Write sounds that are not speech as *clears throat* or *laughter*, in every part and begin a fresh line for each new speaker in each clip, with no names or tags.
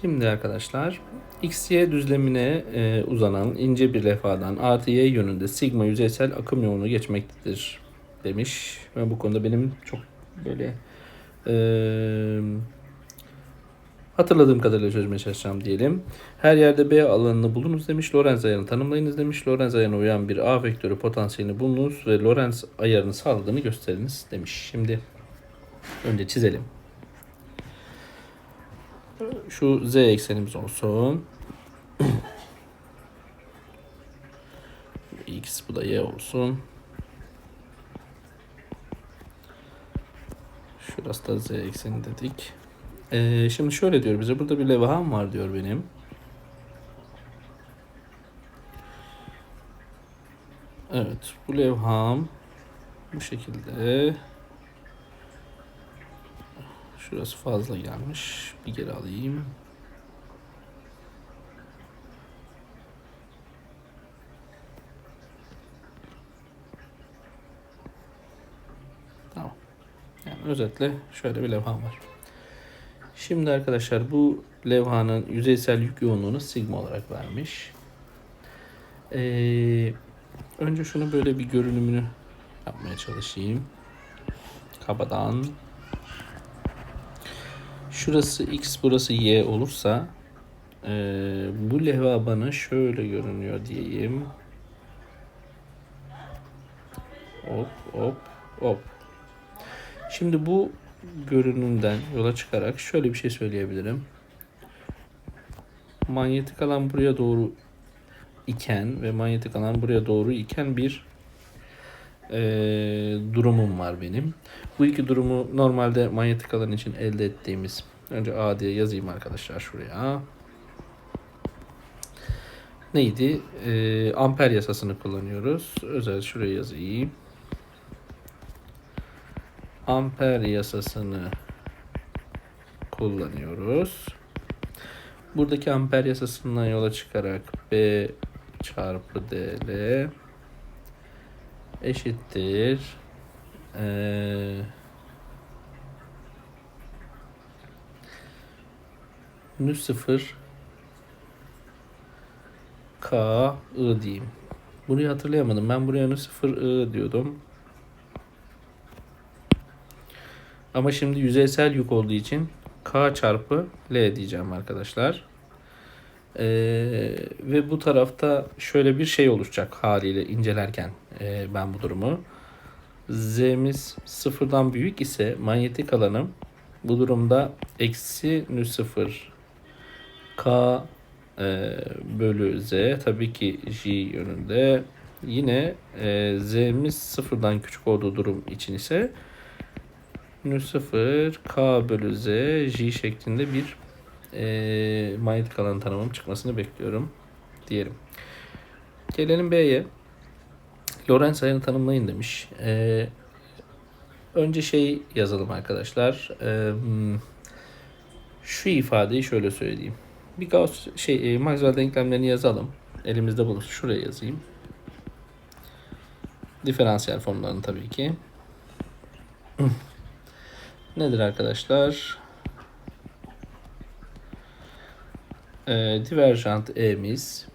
Şimdi arkadaşlar XY düzlemine e, uzanan ince bir levhadan artı Y yönünde sigma yüzeysel akım yoğunluğu geçmektedir demiş. Ve bu konuda benim çok böyle e, hatırladığım kadarıyla çözmeye çalışacağım diyelim. Her yerde B alanını bulunuz demiş. Lorentz ayarını tanımlayınız demiş. Lorentz ayarına uyan bir A vektörü potansiyelini bulunuz ve Lorentz ayarını sağladığını gösteriniz demiş. Şimdi önce çizelim. Şu z eksenimiz olsun. *clears throat* X bu da y olsun. Şurası da z ekseni dedik. Ee, şimdi şöyle diyor bize burada bir levham var diyor benim. Evet bu levham bu şekilde Şurası fazla gelmiş. Bir geri alayım. Tamam. Yani özetle şöyle bir levham var. Şimdi arkadaşlar bu levhanın yüzeysel yük yoğunluğunu sigma olarak vermiş. Ee, önce şunu böyle bir görünümünü yapmaya çalışayım. Kabadan şurası x burası y olursa e, bu levha bana şöyle görünüyor diyeyim. Hop hop hop. Şimdi bu görünümden yola çıkarak şöyle bir şey söyleyebilirim. Manyetik alan buraya doğru iken ve manyetik alan buraya doğru iken bir e, durumum var benim. Bu iki durumu normalde manyetik alan için elde ettiğimiz önce A diye yazayım arkadaşlar şuraya. Neydi? E, amper yasasını kullanıyoruz. Özel şuraya yazayım. Amper yasasını kullanıyoruz. Buradaki amper yasasından yola çıkarak B çarpı DL eşittir ee, nü sıfır K I diyeyim. Burayı hatırlayamadım. Ben buraya nü sıfır I diyordum. Ama şimdi yüzeysel yük olduğu için K çarpı L diyeceğim arkadaşlar. Ee, ve bu tarafta şöyle bir şey oluşacak haliyle incelerken e, ben bu durumu. Z'miz sıfırdan büyük ise manyetik alanım bu durumda eksi nü sıfır K e, bölü Z tabii ki J yönünde. Yine e, Z'miz sıfırdan küçük olduğu durum için ise nü sıfır K bölü Z J şeklinde bir e, manyetik alan tanımım çıkmasını bekliyorum diyelim. Gelelim B'ye. Lorentz ayarını tanımlayın demiş. E, önce şey yazalım arkadaşlar. E, şu ifadeyi şöyle söyleyeyim. Bir Gauss şey e, Maxwell denklemlerini yazalım. Elimizde bulunsun. Şuraya yazayım. Diferansiyel formlarını tabii ki. *clears throat* Nedir arkadaşlar? e, diverjant e'miz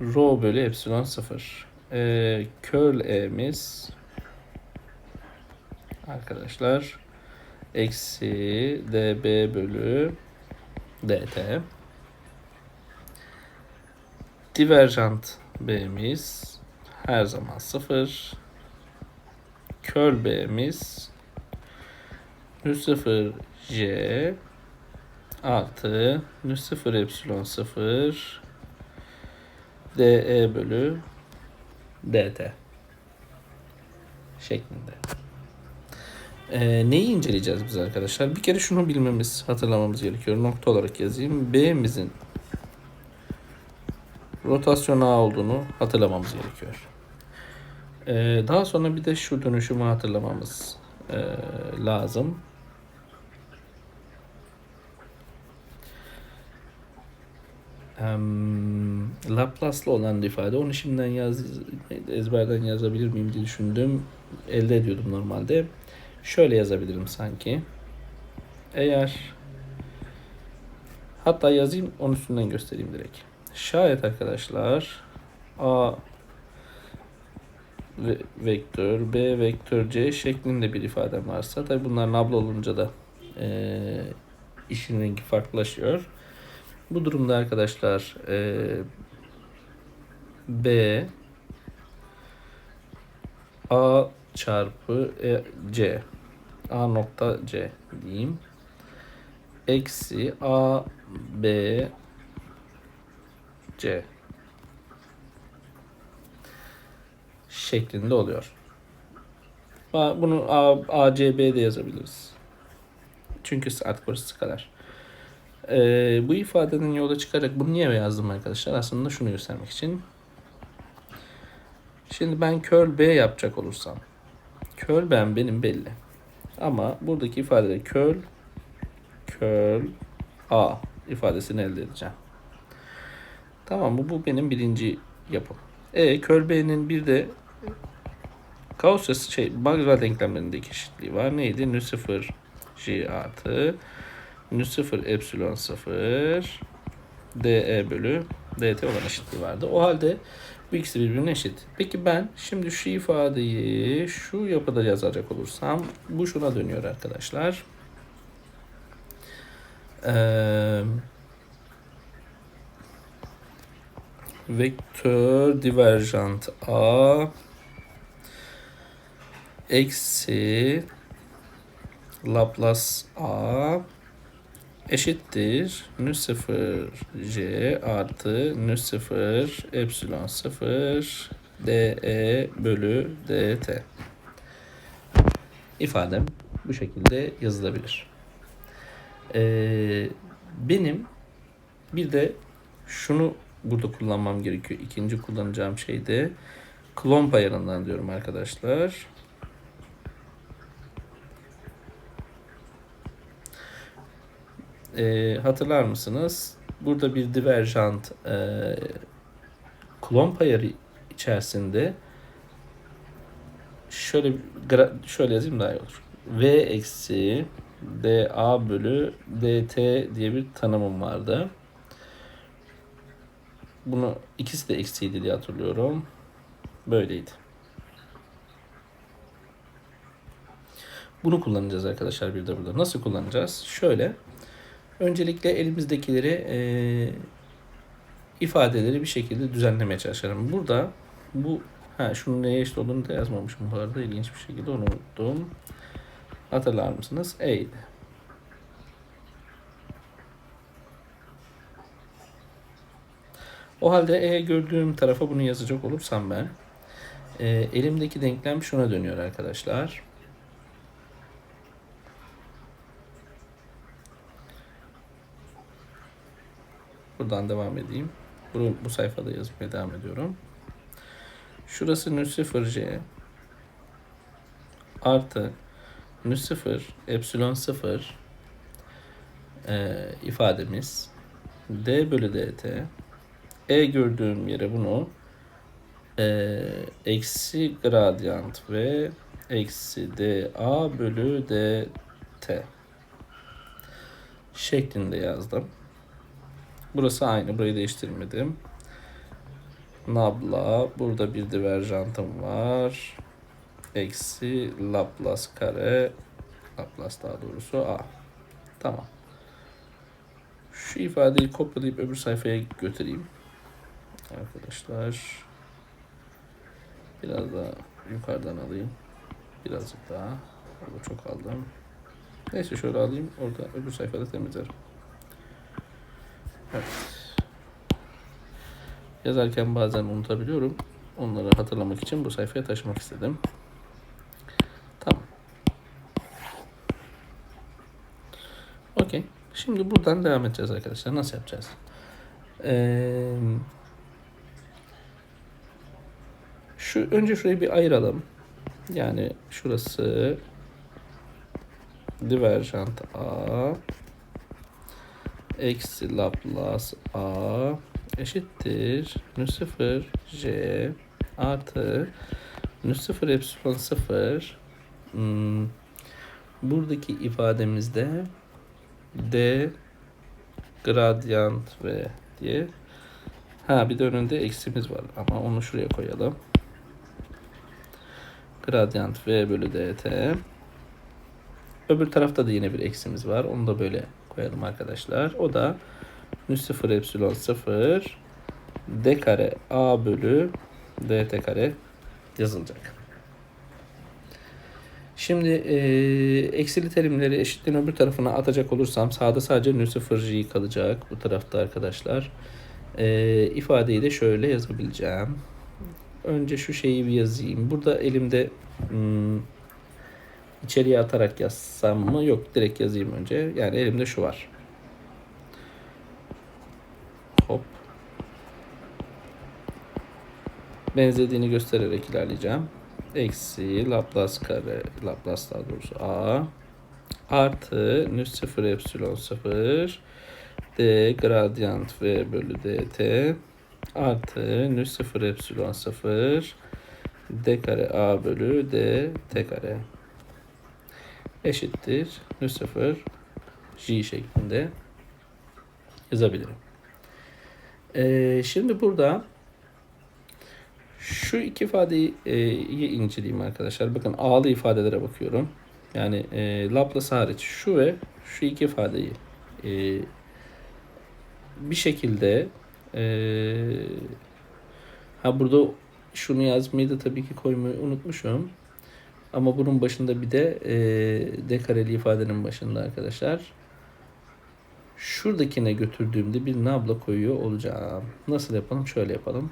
rho bölü epsilon 0. E, curl e'miz arkadaşlar eksi db bölü dt. Diverjant b'miz her zaman 0. Curl b'miz 0 j artı nü 0 epsilon 0 dE bölü dt şeklinde. Ee, neyi inceleyeceğiz biz arkadaşlar? Bir kere şunu bilmemiz, hatırlamamız gerekiyor. Nokta olarak yazayım. B'mizin rotasyon A olduğunu hatırlamamız gerekiyor. Ee, daha sonra bir de şu dönüşümü hatırlamamız e, lazım. um, Laplace'lı olan ifade. Onu şimdiden yaz, ezberden yazabilir miyim diye düşündüm. Elde ediyordum normalde. Şöyle yazabilirim sanki. Eğer Hatta yazayım onun üstünden göstereyim direkt. Şayet arkadaşlar A ve vektör B vektör C şeklinde bir ifadem varsa tabi bunlar nabla olunca da e, işin rengi farklılaşıyor. Bu durumda arkadaşlar e, B A çarpı e, C A nokta C diyeyim eksi A B C şeklinde oluyor. Bunu A, A C B de yazabiliriz. Çünkü artık burası skalar. Ee, bu ifadeden yola çıkarak bunu niye yazdım arkadaşlar? Aslında şunu göstermek için. Şimdi ben curl B yapacak olursam. Curl ben benim belli. Ama buradaki ifadede curl curl A ifadesini elde edeceğim. Tamam mı? Bu benim birinci yapım. E B'nin bir de Gauss şey Maxwell denklemlerindeki eşitliği var. Neydi? Nü 0 J artı nü 0 epsilon 0 dE bölü dt olan eşitliği vardı. O halde bu ikisi birbirine eşit. Peki ben şimdi şu ifadeyi şu yapıda yazacak olursam bu şuna dönüyor arkadaşlar. Eee vektör diverjant A eksi Laplace A eşittir nü 0 J artı nü 0 epsilon 0 dE bölü dt. İfadem bu şekilde yazılabilir. Ee, benim bir de şunu burada kullanmam gerekiyor. İkinci kullanacağım şey de klon ayarından diyorum arkadaşlar. Ee, hatırlar mısınız? Burada bir diverjant e, klon ayarı içerisinde şöyle şöyle yazayım daha iyi olur. V eksi dA bölü dt diye bir tanımım vardı. Bunu ikisi de eksiydi diye hatırlıyorum. Böyleydi. Bunu kullanacağız arkadaşlar bir de burada. Nasıl kullanacağız? Şöyle. Öncelikle elimizdekileri e, ifadeleri bir şekilde düzenlemeye çalışalım. Burada bu ha şunun neye eşit olduğunu da yazmamışım bu arada. ilginç bir şekilde onu unuttum. Hatırlar mısınız? E'ydi. O halde E gördüğüm tarafa bunu yazacak olursam ben e, elimdeki denklem şuna dönüyor arkadaşlar. Buradan devam edeyim. Bunu bu sayfada yazmaya devam ediyorum. Şurası nü 0 c artı nü 0 epsilon 0 e, ifademiz d bölü dt e gördüğüm yere bunu e, eksi gradiyant ve eksi dA bölü dt şeklinde yazdım. Burası aynı. Burayı değiştirmedim. Nabla. Burada bir diverjantım var. Eksi Laplace kare. Laplace daha doğrusu A. Tamam. Şu ifadeyi kopyalayıp öbür sayfaya götüreyim. Arkadaşlar. Biraz daha yukarıdan alayım. Birazcık daha. Orada çok aldım. Neyse şöyle alayım. Orada öbür sayfada temizlerim. Evet. Yazarken bazen unutabiliyorum. Onları hatırlamak için bu sayfaya taşımak istedim. Tamam. Okey. Şimdi buradan devam edeceğiz arkadaşlar. Nasıl yapacağız? Ee, şu önce şurayı bir ayıralım. Yani şurası diverjant A eksi Laplace A eşittir nü 0 J artı nü 0 epsilon 0 hmm, buradaki ifademizde D gradient v diye. Ha bir de önünde eksimiz var ama onu şuraya koyalım. Gradient v bölü dt. Öbür tarafta da yine bir eksimiz var. Onu da böyle koyalım arkadaşlar. O da nü 0 epsilon 0 d kare a bölü dt kare yazılacak. Şimdi e, eksili terimleri eşitliğin öbür tarafına atacak olursam sağda sadece nü 0 j kalacak bu tarafta arkadaşlar. E, ifadeyi de şöyle yazabileceğim. Önce şu şeyi bir yazayım. Burada elimde hmm, içeriye atarak yazsam mı? Yok direkt yazayım önce. Yani elimde şu var. Hop. Benzediğini göstererek ilerleyeceğim. Eksi Laplace kare, Laplace daha doğrusu A artı nü 0 epsilon 0 d gradient v bölü dt artı nü 0 epsilon 0 d kare a bölü d t kare eşittir nü 0 j şeklinde yazabilirim. Ee, şimdi burada şu iki ifadeyi e, inceleyeyim arkadaşlar. Bakın a'lı ifadelere bakıyorum. Yani e, Laplace hariç şu ve şu iki ifadeyi e, bir şekilde e, ha burada şunu yazmayı da tabii ki koymayı unutmuşum. Ama bunun başında bir de e, d ifadenin başında arkadaşlar şuradakine götürdüğümde bir nabla koyuyor olacağım. Nasıl yapalım? Şöyle yapalım.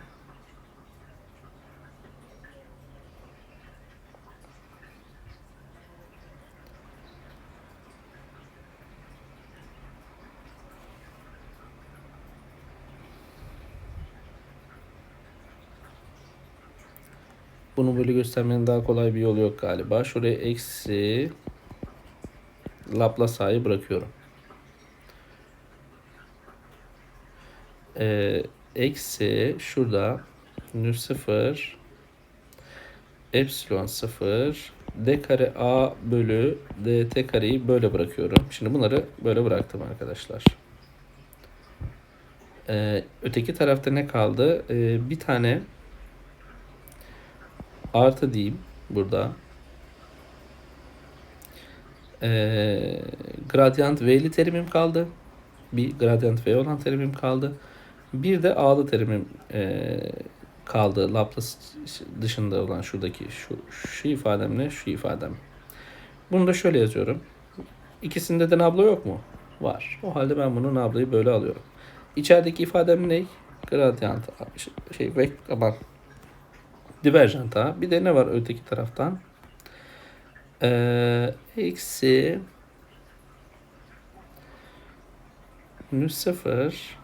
Bunu böyle göstermenin daha kolay bir yolu yok galiba. Şuraya eksi Laplace'ı bırakıyorum. Ee, eksi şurada nü 0 epsilon 0 d kare a bölü dt kareyi böyle bırakıyorum. Şimdi bunları böyle bıraktım arkadaşlar. Ee, öteki tarafta ne kaldı? Ee, bir tane artı diyeyim burada. Ee, gradient v'li terimim kaldı. Bir gradient v olan terimim kaldı. Bir de a'lı terimim e, kaldı. Laplace dışında olan şuradaki şu, şu ifademle şu ifadem. Bunu da şöyle yazıyorum. İkisinde de nabla yok mu? Var. O halde ben bunu nablayı böyle alıyorum. İçerideki ifadem ne? Gradient şey ve aman diverjant. Bir de ne var öteki taraftan? Ee, eksi nü 0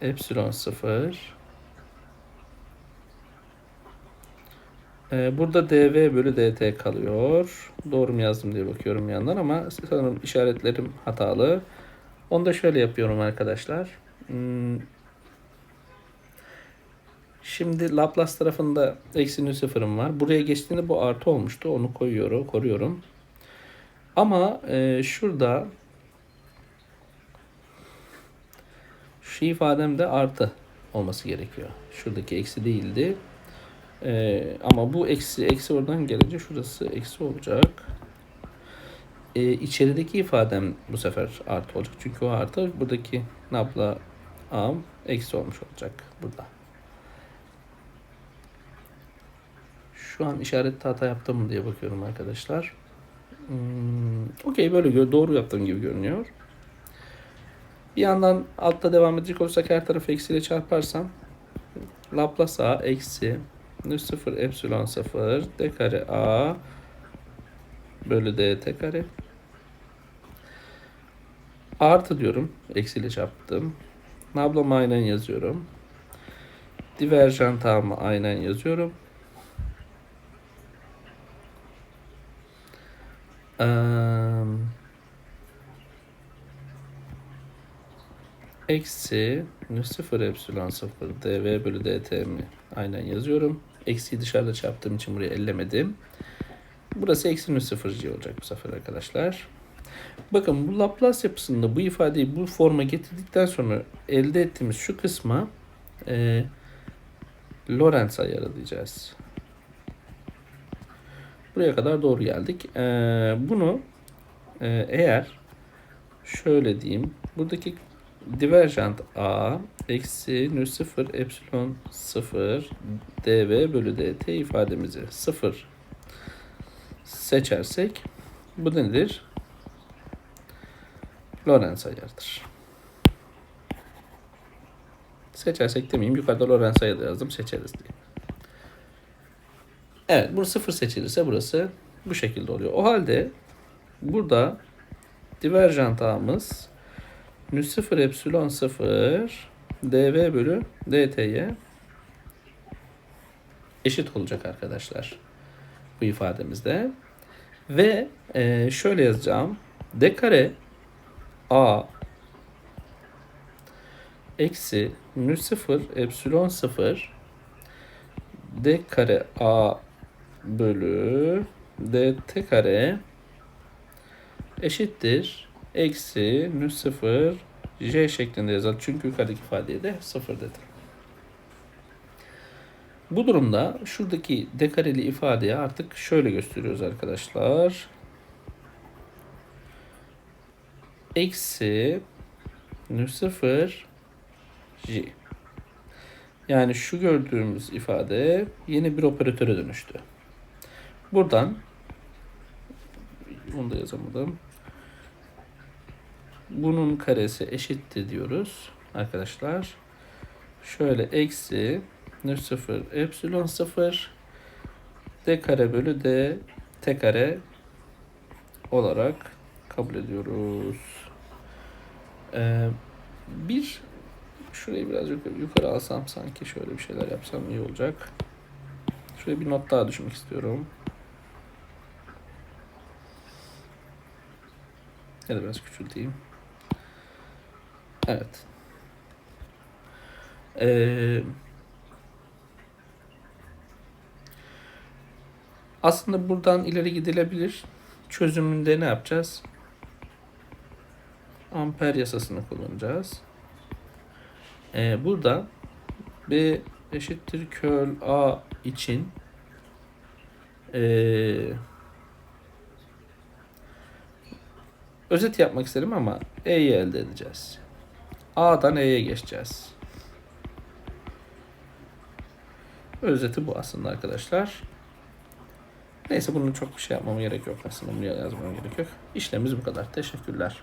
epsilon 0 ee, burada dv bölü dt kalıyor. Doğru mu yazdım diye bakıyorum yandan ama sanırım işaretlerim hatalı. Onu da şöyle yapıyorum arkadaşlar. Hmm, Şimdi Laplace tarafında eksi nü sıfırım var. Buraya geçtiğinde bu artı olmuştu. Onu koyuyorum, koruyorum. Ama e, şurada şu ifademde artı olması gerekiyor. Şuradaki eksi değildi. E, ama bu eksi eksi oradan gelince şurası eksi olacak. E, içerideki ifadem bu sefer artı olacak. Çünkü o artı buradaki nabla am eksi olmuş olacak burada. Şu an işaret hata yaptım mı diye bakıyorum arkadaşlar. Hmm, Okey böyle doğru yaptığım gibi görünüyor. Bir yandan altta devam edecek olursak her tarafı eksiyle çarparsam Laplace a eksi nü 0 epsilon 0 d kare a bölü dt kare artı diyorum. Eksiyle çarptım. Nablamı aynen yazıyorum. Diverjant aynen yazıyorum. Um, eksi nü 0 epsilon 0 dv bölü dt mi? Aynen yazıyorum. Eksiyi dışarıda çarptığım için buraya ellemedim. Burası eksi nü 0 c olacak bu sefer arkadaşlar. Bakın bu Laplace yapısında bu ifadeyi bu forma getirdikten sonra elde ettiğimiz şu kısma e, Lorentz ayarı diyeceğiz. Buraya kadar doğru geldik. E, bunu e, eğer şöyle diyeyim. Buradaki divergent a eksi nü 0 epsilon 0 dv bölü dt ifademizi 0 seçersek bu nedir? Lorentz ayarıdır. Seçersek demeyeyim. Yukarıda Lorentz ayarı yazdım. Seçeriz diye. Evet. Bu sıfır seçilirse burası bu şekilde oluyor. O halde burada diverjant ağımız nü 0 epsilon 0 dv bölü dt'ye eşit olacak arkadaşlar. Bu ifademizde. Ve e, şöyle yazacağım. d kare a eksi nü 0 epsilon 0 d kare a bölü dt kare eşittir eksi nü 0 j şeklinde yazalım. Çünkü yukarıdaki ifadeye de 0 dedim. Bu durumda şuradaki d kareli ifadeyi artık şöyle gösteriyoruz arkadaşlar. Eksi nü 0 j. Yani şu gördüğümüz ifade yeni bir operatöre dönüştü. Buradan onu da yazamadım. Bunun karesi eşittir diyoruz arkadaşlar. Şöyle eksi nü 0 epsilon 0 d kare bölü d t kare olarak kabul ediyoruz. Ee, bir şurayı biraz yukarı alsam sanki şöyle bir şeyler yapsam iyi olacak. Şuraya bir not daha düşmek istiyorum. Ya da biraz küçülteyim. Evet. Ee, aslında buradan ileri gidilebilir. Çözümünde ne yapacağız? Amper yasasını kullanacağız. Ee, burada B eşittir curl A için ee, özet yapmak isterim ama E'yi elde edeceğiz. A'dan E'ye geçeceğiz. Özeti bu aslında arkadaşlar. Neyse bunu çok şey yapmama gerek yok aslında. Bunu yazmama gerek yok. İşlemimiz bu kadar. Teşekkürler.